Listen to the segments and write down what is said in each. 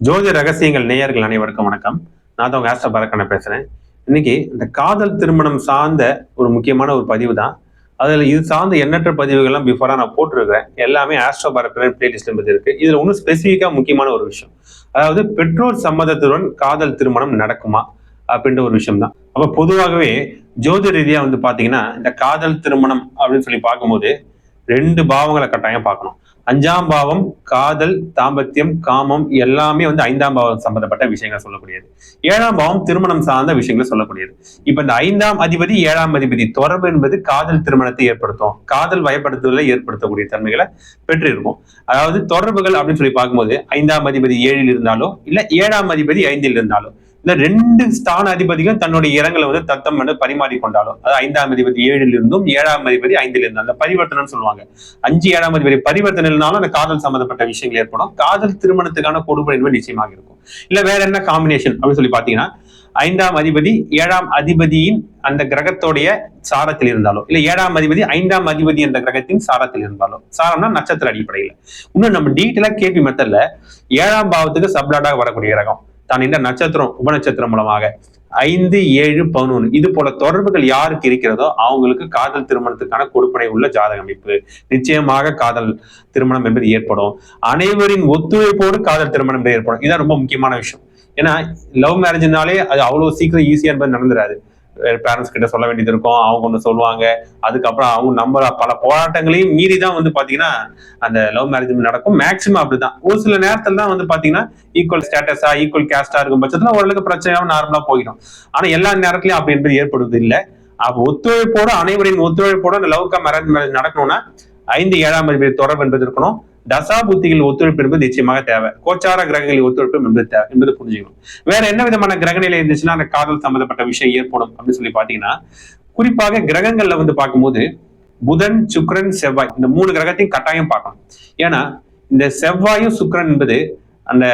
ஜோதி ரகசியங்கள் நேயர்கள் அனைவருக்கும் வணக்கம். நான் தான் உங்க ஆஸ்டர் பரக்கனை பேசுறேன். இன்னைக்கு இந்த காதல் திருமணம் சார்ந்த ஒரு முக்கியமான ஒரு பதிவு தான் அதில் இது சார்ந்த எண்ணற்ற பதிவுகள்லாம் பிஃபோராக நான் போட்டிருக்கிறேன். எல்லாமே ஆஸ்ட்ரோ பரக்கண்ணன் பிளேலிஸ்ட்ல இருந்து இருக்கு. இதுல ஒன்றும் ஸ்பெசிஃபிக்காக முக்கியமான ஒரு விஷயம். அதாவது பெற்றோர் சம்மதத்துடன் காதல் திருமணம் நடக்குமா? அப்படின்ற ஒரு விஷயம் தான் அப்போ பொதுவாகவே ஜோதி ரீதியா வந்து பாத்தீங்கன்னா இந்த காதல் திருமணம் அப்படின்னு சொல்லி பார்க்கும்போது ரெண்டு பாவங்களை கட்டாயம் பார்க்கணும். அஞ்சாம் பாவம் காதல் தாம்பத்தியம் காமம் எல்லாமே வந்து ஐந்தாம் பாவம் சம்பந்தப்பட்ட விஷயங்கள் சொல்லக்கூடியது. ஏழாம் பாவம் திருமணம் சார்ந்த விஷயங்களை சொல்லக்கூடியது. இப்ப இந்த ஐந்தாம் அதிபதி ஏழாம் அதிபதி தொடர்பு என்பது காதல் திருமணத்தை ஏற்படுத்தும். காதல் வயப்படுத்துதலை ஏற்படுத்தக்கூடிய தன்மைகளை பெற்றிருக்கும். அதாவது தொடர்புகள் அப்படின்னு சொல்லி பார்க்கும்போது ஐந்தாம் அதிபதி ஏழில் இருந்தாலோ இல்ல ஏழாம் அதிபதி ஐந்தில் இருந்தாலோ இந்த ரெண்டு ஸ்தான அதிபதிகள் தன்னுடைய இரங்கலை வந்து தத்தம் என்று பரிமாறி கொண்டாலும் அது ஐந்தாம் அதிபதி ஏழில் இருந்தும் ஏழாம் அதிபதி ஐந்தில் இருந்தாலும் அந்த பரிவர்த்தனம் சொல்லுவாங்க. அஞ்சு ஏழாம் அதிபதி பரிவர்த்தனை இருந்தாலும் அந்த காதல் சம்பந்தப்பட்ட விஷயங்கள் ஏற்படும். காதல் திருமணத்துக்கான கொடுமை என்பது நிச்சயமாக இருக்கும். இல்ல வேற என்ன காம்பினேஷன் அப்படின்னு சொல்லி பாத்தீங்கன்னா ஐந்தாம் அதிபதி ஏழாம் அதிபதியின் அந்த கிரகத்தோடைய சாரத்தில் இருந்தாலோ இல்ல ஏழாம் அதிபதி ஐந்தாம் அதிபதி என்ற கிரகத்தின் சாரத்தில் இருந்தாலோ சாரம்னா நட்சத்திர அடிப்படையில். இன்னும் நம்ம டீட்டெயிலா கேபி மெத்தட்ல ஏழாம் பாவத்துக்கு சப்ளாட்டாக வரக்கூடிய கிரகம். தான் இந்த நட்சத்திரம் உபநட்சத்திரம் மூலமாக. ஐந்து ஏழு பதினொன்று இது போல தொடர்புகள் யாருக்கு இருக்கிறதோ அவங்களுக்கு காதல் திருமணத்துக்கான கொடுப்பனை உள்ள ஜாதக அமைப்பு. நிச்சயமாக காதல் திருமணம் என்பது ஏற்படும். அனைவரின் ஒத்துழைப்போடு காதல் திருமணம் என்பது ஏற்படும். இதுதான் ரொம்ப முக்கியமான விஷயம். ஏன்னா லவ் மேரேஜ்னாலே அது அவ்வளவு சீக்கிரம் ஈஸியா என்பது நடந்துடாது பேரண்ட்ஸ் கிட்ட சொல்ல வேண்டியது இருக்கும். அவங்க ஒன்று சொல்லுவாங்க. அதுக்கப்புறம் அவங்க நம்ம பல போராட்டங்களையும் மீறி தான் வந்து பார்த்தீங்கன்னா அந்த லவ் மேரேஜ் நடக்கும். மேக்சிமம் அப்படிதான். ஒரு சில நேரத்தில் தான் வந்து பார்த்தீங்கன்னா ஈக்குவல் ஸ்டேட்டஸா ஈக்குவல் கேஸ்டா இருக்கும் பட்சத்தில் ஓரளவுக்கு பிரச்சனையாக நார்மலாக போயிடும். ஆனால் எல்லா நேரத்துலையும் அப்படி என்பது ஏற்படுவது இல்லை. அப்போ ஒத்துழைப்போட அனைவரின் ஒத்துழைப்போட அந்த லவ் மேரேஜ் மேரேஜ் நடக்கணும்னா ஐந்து ஏழாம் அதிபதி தொடர்பு என்பது இருக்கணும். தசா புத்திகள் ஒத்துழைப்பு என்பது நிச்சயமாக தேவை. கோச்சார கிரகங்களில் ஒத்துழைப்பு என்பது தேவை என்பது புரிஞ்சுக்கணும். வேற என்ன விதமான கிரகநிலை இருந்துச்சுன்னா அந்த காதல் சம்பந்தப்பட்ட விஷயம் ஏற்படும் அப்படின்னு சொல்லி பாத்தீங்கன்னா குறிப்பாக கிரகங்கள்ல வந்து பார்க்கும்போது புதன் சுக்கிரன் செவ்வாய் இந்த மூணு கிரகத்தையும் கட்டாயம் பார்க்கணும். ஏன்னா இந்த செவ்வாயும் சுக்ரன் என்பது அந்த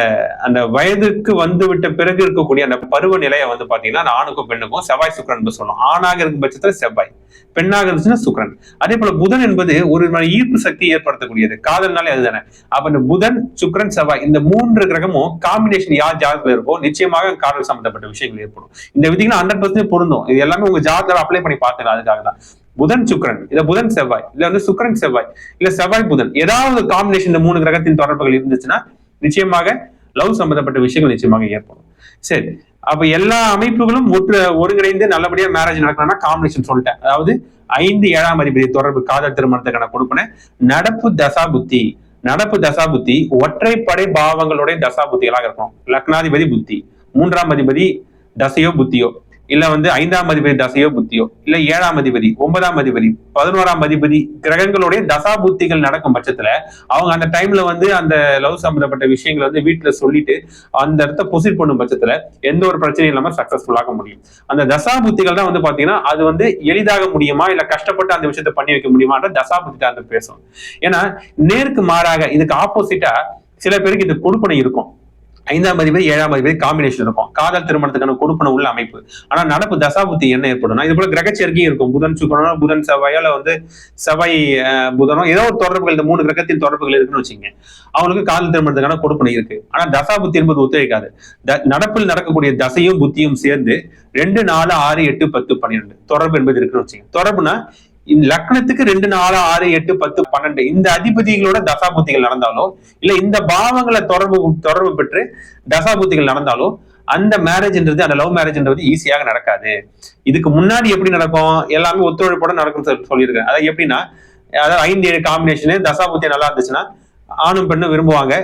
அந்த வயதுக்கு வந்து விட்ட பிறகு இருக்கக்கூடிய அந்த பருவ நிலையை வந்து பாத்தீங்கன்னா அந்த ஆணுக்கும் பெண்ணுக்கும் செவ்வாய் சுக்கரன் சொல்லும் ஆணாக இருக்கும் பட்சத்துல செவ்வாய் பெண்ணாக இருந்துச்சுன்னா சுக்கிரன். அதே போல புதன் என்பது ஒரு ஈர்ப்பு சக்தி ஏற்படுத்தக்கூடியது. காதல்னாலே அதுதானே. அப்ப இந்த புதன் சுக்கரன் செவ்வாய் இந்த மூன்று கிரகமும் காம்பினேஷன் யார் ஜாதகத்துல இருக்கோ நிச்சயமாக காதல் சம்பந்தப்பட்ட விஷயங்கள் ஏற்படும். இந்த விதிகள் ஹண்ட்ரட் பர்சன்ட் பொருந்தும். இது எல்லாமே உங்க ஜாதகம் அப்ளை பண்ணி பாத்துக்கலாம் அதுக்காக தான். புதன் சுக்கரன். இல்ல புதன் செவ்வாய். இல்ல வந்து சுக்கரன் செவ்வாய். இல்ல செவ்வாய் புதன். ஏதாவது காம்பினேஷன் இந்த மூணு கிரகத்தின் தொடர்புகள் இருந்துச்சுன்னா நிச்சயமாக லவ் சம்பந்தப்பட்ட விஷயங்கள் நிச்சயமாக ஏற்படும். சரி அப்ப எல்லா அமைப்புகளும் ஒற்று ஒருங்கிணைந்து நல்லபடியா மேரேஜ் நடக்கணும்னா காம்பினேஷன் சொல்லிட்டேன். அதாவது ஐந்து ஏழாம் அதிபதி தொடர்பு காதல் திருமணத்துக்கான கொடுப்பன. நடப்பு தசா புத்தி. நடப்பு தசா புத்தி ஒற்றைப்படை பாவங்களுடைய தசா புத்திகளாக இருக்கும் லக்னாதிபதி புத்தி. மூன்றாம் அதிபதி தசையோ புத்தியோ. இல்ல வந்து ஐந்தாம் அதிபதி தசையோ புத்தியோ இல்ல ஏழாம் அதிபதி ஒன்பதாம் அதிபதி பதினோராம் அதிபதி கிரகங்களுடைய தசா புத்திகள் நடக்கும் பட்சத்துல அவங்க அந்த டைம்ல வந்து அந்த லவ் சம்பந்தப்பட்ட விஷயங்களை வந்து வீட்டுல சொல்லிட்டு அந்த இடத்த பொசிட் பண்ணும் பட்சத்துல எந்த ஒரு பிரச்சனையும் இல்லாம சக்சஸ்ஃபுல்லாக முடியும். அந்த தசா புத்திகள் தான் வந்து பாத்தீங்கன்னா அது வந்து எளிதாக முடியுமா இல்ல கஷ்டப்பட்டு அந்த விஷயத்த பண்ணி வைக்க முடியுமான்ற தசா புத்தி தான் வந்து பேசும். ஏன்னா நேருக்கு மாறாக இதுக்கு ஆப்போசிட்டா சில பேருக்கு இது கொடுப்பனை இருக்கும். ஐந்தாம் அதிபதி ஏழாம் அதிபதி காம்பினேஷன் இருக்கும். காதல் திருமணத்துக்கான கொடுப்பன உள்ள அமைப்பு. ஆனா நடப்பு தசாபுத்தி என்ன ஏற்படும்னா இது போல கிரகச்சேர்க்கையும் இருக்கும். புதன் சுக்கரனோ புதன் செவ்வாயால வந்து செவ்வாய் புதனோ ஏதோ ஒரு தொடர்புகள் இந்த மூணு கிரகத்தின் தொடர்புகள் இருக்குன்னு வச்சுங்க அவங்களுக்கு காதல் திருமணத்துக்கான கொடுப்பனை இருக்கு. ஆனா தசாபுத்தி என்பது ஒத்துழைக்காது. நடப்பில் நடக்கக்கூடிய தசையும் புத்தியும் சேர்ந்து ரெண்டு நாலு ஆறு எட்டு பத்து பன்னிரெண்டு தொடர்பு என்பது இருக்குன்னு வச்சுங்க தொடர்புனா லக்னத்துக்கு ரெண்டு நாலு ஆறு எட்டு பத்து பன்னெண்டு இந்த அதிபதிகளோட தசாபுத்திகள் நடந்தாலோ இல்ல இந்த பாவங்களை தொடர்பு தொடர்பு பெற்று தசாபுத்திகள் நடந்தாலும் அந்த மேரேஜ்ன்றது அந்த லவ் மேரேஜ்ன்றது ஈஸியாக நடக்காது. இதுக்கு முன்னாடி எப்படி நடக்கும்? எல்லாமே ஒத்துழைப்போட நடக்கும் சொல்லியிருக்கேன் அதாவது எப்படின்னா அதாவது ஐந்து ஏழு காம்பினேஷனு தசாபுத்தி நல்லா இருந்துச்சுன்னா ஆணும் பெண்ணும் விரும்புவாங்க.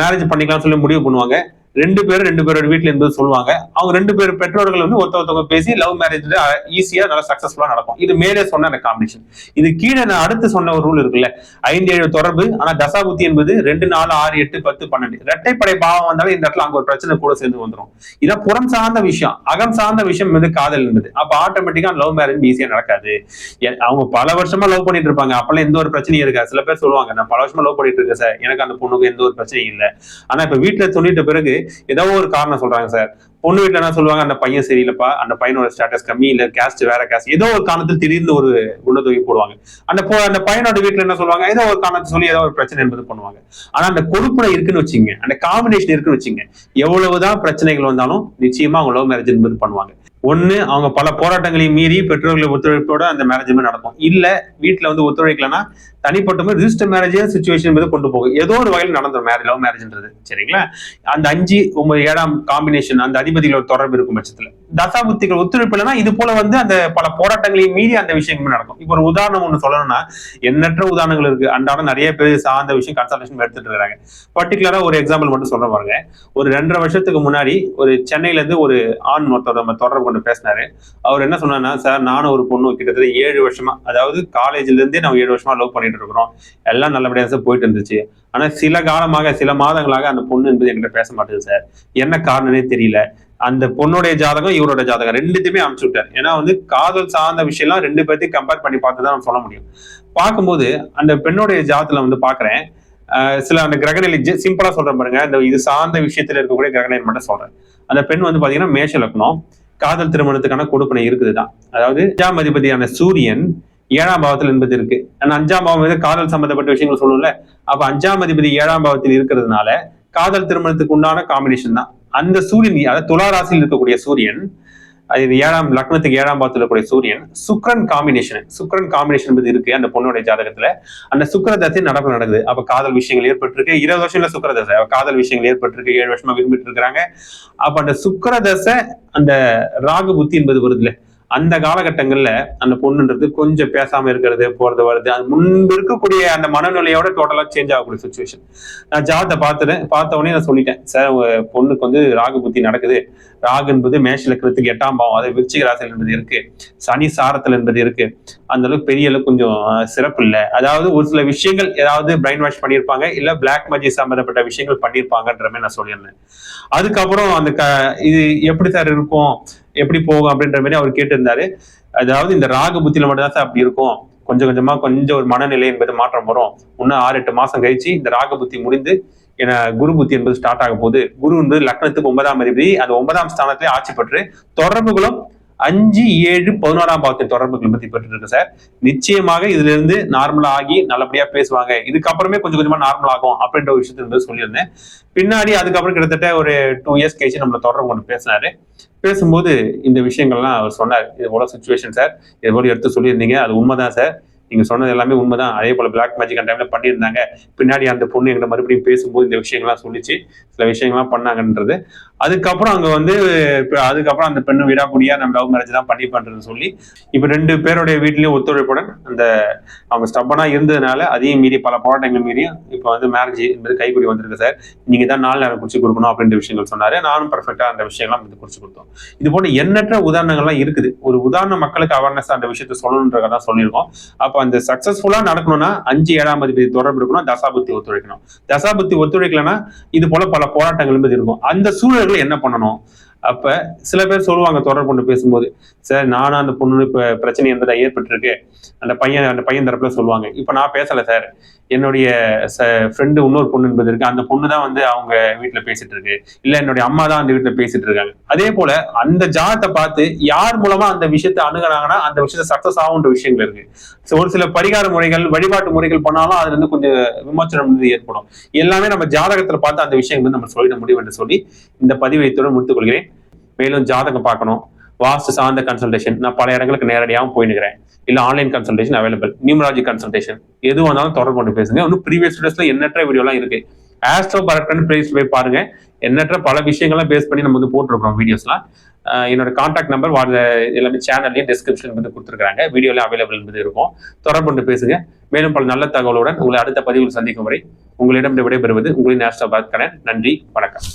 மேரேஜ் பண்ணிக்கலாம் சொல்லி முடிவு பண்ணுவாங்க. ரெண்டு பேரும் ரெண்டு பேரோட வீட்டுல இருந்து சொல்லுவாங்க. அவங்க ரெண்டு பேர் பெற்றோர்கள் வந்து ஒருத்த ஒருத்தவங்க பேசி லவ் மேரேஜ் ஈஸியா நல்லா சக்சஸ்ஃபுல்லா நடக்கும். இது மேலே சொன்ன அந்த காம்பினேஷன் இது கீழே நான் அடுத்து சொன்ன ஒரு ரூல் இருக்குல்ல. ஐந்து ஏழு தொடர்பு. ஆனா தசாபுத்தி என்பது ரெண்டு நாலு ஆறு எட்டு பத்து பன்னெண்டு. இரட்டைப்படை பாவம் வந்தாலும் இந்த இடத்துல அங்க ஒரு பிரச்சனை கூட சேர்ந்து வந்துடும் இதான் புறம் சார்ந்த விஷயம். அகம் சார்ந்த விஷயம் வந்து காதல் என்பது. அப்ப ஆட்டோமேட்டிக்கா லவ் மேரேஜ் ஈஸியா நடக்காது. அவங்க பல வருஷமா லவ் பண்ணிட்டு இருப்பாங்க. அப்பெல்லாம் எந்த ஒரு பிரச்சனையும் இருக்காது. சில பேர் சொல்லுவாங்க நான் பல வருஷமா லவ் பண்ணிட்டு இருக்கேன் சார். எனக்கு அந்த பொண்ணுக்கு எந்த ஒரு பிரச்சனையும் இல்லை. ஆனா இப்ப வீட்டுல சொல்லிட்ட பிறகு ஏதோ ஒரு காரணம் சொல்றாங்க சார். பொண்ணு வீட்டுல என்ன சொல்லுவாங்க? அந்த பையன் சரியில்லைப்பா அந்த பையனோட ஸ்டேட்டஸ் கம்மி இல்ல கேஸ்ட் வேற கேஸ்ட் ஏதோ ஒரு காரணத்தில் திடீர்னு ஒரு குணத்தொகை போடுவாங்க. அந்த அந்த பையனோட வீட்டுல என்ன சொல்லுவாங்க? ஏதோ ஒரு காரணத்தை சொல்லி ஏதோ ஒரு பிரச்சனை என்பது பண்ணுவாங்க. ஆனா அந்த கொடுப்பனை இருக்குன்னு வச்சுங்க அந்த காம்பினேஷன் இருக்குன்னு வச்சுங்க எவ்வளவுதான் பிரச்சனைகள் வந்தாலும் நிச்சயமா அவங்க லவ் மேரேஜ் என்பது பண்ணுவாங்க. ஒண்ணு அவங்க பல போராட்டங்களையும் மீறி பெற்றோர்களை ஒத்துழைப்போட அந்த மேரேஜுமே நடக்கும். இல்ல வீட்டுல வந்து ஒத்துழைக்கலன்னா தனிப்பட்ட ரிஜிஸ்டர் மேரேஜே சுச்சுவேஷன் மீது கொண்டு போகும். ஏதோ ஒரு வகையில் நடந்துடும் மேரேஜ் லவ் மேரேஜ்ன்றது சரிங்களா? அந்த அஞ்சு ஒன்பது ஏழாம் காம்பினேஷன் அந்த அதிபதிகளோட தொடர்பு இருக்கும் பட்சத்துல. தசாபுத்திகள் ஒத்துழைப்பு இல்லைன்னா இது போல வந்து அந்த பல போராட்டங்களையும் மீறி அந்த விஷயங்கள் நடக்கும். இப்போ ஒரு உதாரணம் ஒன்று சொல்லணும்னா எண்ணற்ற உதாரணங்கள் இருக்கு. அன்றாடம் நிறைய பேர் சார்ந்த விஷயம் கன்சல்டேஷன் எடுத்துட்டு இருக்காங்க பர்டிகுலரா ஒரு எக்ஸாம்பிள் மட்டும் சொல்ற பாருங்க. ஒரு ரெண்டரை வருஷத்துக்கு முன்னாடி ஒரு சென்னையில இருந்து ஒரு ஆண் ஒருத்தர் நம்ம தொடர்பு கொண்டு பேசினாரு. அவர் என்ன சொன்னார்னா சார் நானும் ஒரு பொண்ணு கிட்டத்தட்ட ஏழு வருஷமா அதாவது காலேஜ்ல இருந்தே நம்ம ஏழு வருஷமா லவ் பண்ணிட்டு இருக்கிறோம். எல்லாம் நல்லபடியா சார் போயிட்டு இருந்துச்சு. ஆனா சில காலமாக சில மாதங்களாக அந்த பொண்ணு என்பது என்கிட்ட பேச மாட்டேங்குது சார் என்ன காரணமே தெரியல. அந்த பொண்ணுடைய ஜாதகம் இவரோட ஜாதகம் ரெண்டுத்தையுமே அமுச்சு விட்டார். ஏன்னா வந்து காதல் சார்ந்த விஷயம்லாம் ரெண்டு பேர்த்தையும் கம்பேர் பண்ணி பார்த்து தான் சொல்ல முடியும். பார்க்கும்போது அந்த பெண்ணுடைய ஜாதத்துல வந்து பார்க்குறேன். ஆஹ் சில அந்த கிரகநிலை சிம்பிளா சொல்றேன் பாருங்க. இந்த இது சார்ந்த விஷயத்துல இருக்கக்கூடிய கிரகநிலை மட்டும் சொல்றேன். அந்த பெண் வந்து பாத்தீங்கன்னா மேஷ லக்னம் காதல் திருமணத்துக்கான கொடுப்பனை இருக்குதுதான். அதாவது ஜாமதிபதியான சூரியன் ஏழாம் பாவத்தில் என்பது இருக்கு. ஆனா அஞ்சாம் பாவம் வந்து காதல் சம்பந்தப்பட்ட விஷயங்கள் சொல்லணும்ல அப்ப அஞ்சாம் அதிபதி ஏழாம் பாவத்தில் இருக்கிறதுனால காதல் திருமணத்துக்கு உண்டான காம்பினேஷன் தான். அந்த சூரியன் அதாவது துலா ராசியில் இருக்கக்கூடிய சூரியன் அது ஏழாம் லக்னத்துக்கு ஏழாம் பாவத்தில் இருக்கக்கூடிய சூரியன் சுக்ரன் காம்பினேஷன் சுக்ரன் காம்பினேஷன் என்பது இருக்கு அந்த பொண்ணுடைய ஜாதகத்துல. அந்த சுக்கர தசை நடப்பு நடக்குது. அப்ப காதல் விஷயங்கள் ஏற்பட்டிருக்கு. இருபது வருஷம்ல சுக்கர தசை. காதல் விஷயங்கள் ஏற்பட்டிருக்கு. ஏழு வருஷமா விரும்பிட்டு இருக்கிறாங்க. அப்ப அந்த சுக்கர தசை அந்த ராகு புத்தி என்பது வருதுல அந்த காலகட்டங்கள்ல அந்த பொண்ணுன்றது கொஞ்சம் பேசாம இருக்கிறது போறது வருது அது முன்பு இருக்கக்கூடிய அந்த மனநிலையோட டோட்டலா சேஞ்ச் ஆகக்கூடிய சுச்சுவேஷன் நான் ஜாதத்தை பார்த்துட்டேன் பார்த்த உடனே நான் சொல்லிட்டேன் சார் உங்க பொண்ணுக்கு வந்து ராகு புத்தி நடக்குது. ராகு என்பது மேஷ லக்கணத்துக்கு எட்டாம் பாவம் அது விருச்சிக ராசியில் என்பது இருக்கு. சனி சாரத்தில் என்பது இருக்கு. அந்த அளவுக்கு பெரிய அளவுக்கு கொஞ்சம் சிறப்பு இல்லை. அதாவது ஒரு சில விஷயங்கள் ஏதாவது பிரைன் வாஷ் பண்ணியிருப்பாங்க இல்ல பிளாக் மேஜிக் சம்பந்தப்பட்ட விஷயங்கள் பண்ணியிருப்பாங்கன்ற மாதிரி நான் சொல்லியிருந்தேன். அதுக்கப்புறம் அந்த க இது எப்படி சார் இருக்கும்? எப்படி போகும் அப்படின்ற மாதிரி அவர் கேட்டிருந்தாரு. அதாவது இந்த ராக புத்தியில மட்டும்தான் சார் அப்படி இருக்கும். கொஞ்சம் கொஞ்சமா கொஞ்சம் ஒரு மனநிலை என்பது மாற்றம் வரும். இன்னும் ஆறு எட்டு மாசம் கழிச்சு இந்த ராக புத்தி முடிந்து என குரு புத்தி என்பது ஸ்டார்ட் ஆக போகுது. குரு என்பது லக்னத்துக்கு ஒன்பதாம் அதிபதி. அந்த ஒன்பதாம் ஸ்தானத்திலே ஆட்சி பெற்று தொடர்புகளும் அஞ்சு ஏழு பதினோராம் பாவத்தின் தொடர்புகள் பத்தி பெற்று இருக்கு சார். நிச்சயமாக இதுல இருந்து நார்மலா ஆகி நல்லபடியா பேசுவாங்க. இதுக்கப்புறமே கொஞ்சம் கொஞ்சமா நார்மல் ஆகும் அப்படின்ற ஒரு விஷயத்த வந்து சொல்லியிருந்தேன். பின்னாடி அதுக்கப்புறம் கிட்டத்தட்ட ஒரு டூ இயர்ஸ் கழிச்சு நம்மள தொடர்பு கொண்டு பேசினாரு. பேசும்போது இந்த விஷயங்கள்லாம் அவர் சொன்னார். இது போல சுச்சுவேஷன் சார். இது போல எடுத்து சொல்லியிருந்தீங்க. அது உண்மைதான் சார். நீங்க சொன்னது எல்லாமே உண்மைதான். அதே போல பிளாக் மேஜிக் அந்த டைம்ல பண்ணியிருந்தாங்க. பின்னாடி அந்த பொண்ணு எங்களை மறுபடியும் பேசும்போது இந்த விஷயங்கள்லாம் சொல்லிச்சு. சில விஷயங்கள்லாம் பண்ணாங்கன்றது. அதுக்கப்புறம் அங்க வந்து அதுக்கப்புறம் அந்த பெண்ணு விடாக்குடியா நம்ம லவ் மேரேஜ் தான் பண்ணி பண்றதுன்னு சொல்லி இப்ப ரெண்டு பேருடைய வீட்லயும் ஒத்துழைப்புடன் அந்த அவங்க ஸ்டப்பனா இருந்ததுனால அதையும் மீறி பல போராட்டங்கள் மீறியும் இப்ப வந்து மேரேஜ் என்பது கைக்குடி வந்திருக்கு சார். நீங்க தான் நாலு நேரம் குறிச்சு கொடுக்கணும் அப்படின்ற விஷயங்கள் சொன்னாரு. நானும் பர்ஃபெக்டா அந்த விஷயம்லாம் வந்து குறிச்சு கொடுத்தோம். இது போன்ற எண்ணற்ற உதாரணங்கள்லாம் இருக்குது. ஒரு உதாரணம் மக்களுக்கு அவேர்னஸ் அந்த விஷயத்த சொல்லணுன்றதான் சொல்லியிருக்கோம். அப்ப அந்த சக்சஸ்ஃபுல்லா நடக்கணும்னா அஞ்சு ஏழாம் அதிபதி தொடர்பு இருக்கணும் தசாபுத்தி ஒத்துழைக்கணும். தசாபுத்தி ஒத்துழைக்கலன்னா இது போல பல போராட்டங்கள் இருக்கும். அந்த சூழல்கள் என்ன பண்ணணும்? அப்ப சில பேர் சொல்லுவாங்க தொடர்பு கொண்டு பேசும்போது சார் நானும் அந்த பொண்ணு இப்போ பிரச்சனை என்பதா ஏற்பட்டிருக்கு? அந்த பையன் அந்த பையன் தரப்புல சொல்லுவாங்க. இப்ப நான் பேசல சார். என்னுடைய ஃப்ரெண்டு இன்னொரு பொண்ணு என்பது இருக்கு. அந்த பொண்ணு தான் வந்து அவங்க வீட்டுல பேசிட்டு இருக்கு. இல்ல என்னுடைய அம்மா தான் அந்த வீட்டுல பேசிட்டு இருக்காங்க. அதே போல அந்த ஜாதத்தை பார்த்து யார் மூலமா அந்த விஷயத்தை அணுகுனாங்கன்னா அந்த விஷயத்த சக்சஸ் ஆகுன்ற விஷயங்கள் இருக்கு. ஒரு சில பரிகார முறைகள் வழிபாட்டு முறைகள் பண்ணாலும் அதுல இருந்து கொஞ்சம் விமர்சனம் வந்து ஏற்படும். எல்லாமே நம்ம ஜாதகத்துல பார்த்து அந்த விஷயங்கள் வந்து நம்ம சொல்லிட முடியும் என்று சொல்லி இந்த பதிவை இத்துடன் முடித்துக் கொள்கிறேன். மேலும் ஜாதகம் பார்க்கணும். வாஸ்து சார்ந்த கன்சல்டேஷன் நான் பல இடங்களுக்கு நேரடியாகவும் போயினுக்கிறேன் இல்லை online consultation available numerology consultation எது வந்தாலும் தொடர்பு கொண்டு பேசுங்க. இன்னும் ப்ரீவியஸ் வீடியோஸ்ல எண்ணற்ற வீடியோலாம் இருக்கு. ஆஸ்ட்ரோ பரட்டன் பிளேஸ் போய் பாருங்க. எண்ணற்ற பல விஷயங்கள்லாம் பேஸ் பண்ணி நம்ம வந்து போட்டிருக்கோம் வீடியோஸ்லாம் என்னோட கான்டாக்ட் நம்பர் வாட்ஸ் எல்லாமே சேனல்லையும் டிஸ்கிரிப்ஷன் வந்து கொடுத்துருக்காங்க வீடியோல அவைலபிள் வந்து இருக்கும். தொடர்பு கொண்டு பேசுங்க. மேலும் பல நல்ல தகவலுடன் உங்களை அடுத்த பதிவில் சந்திக்கும் வரை உங்களிடம் விடைபெறுவது உங்களின் ஆஸ்ட்ரோ பாத் நன்றி. வணக்கம்.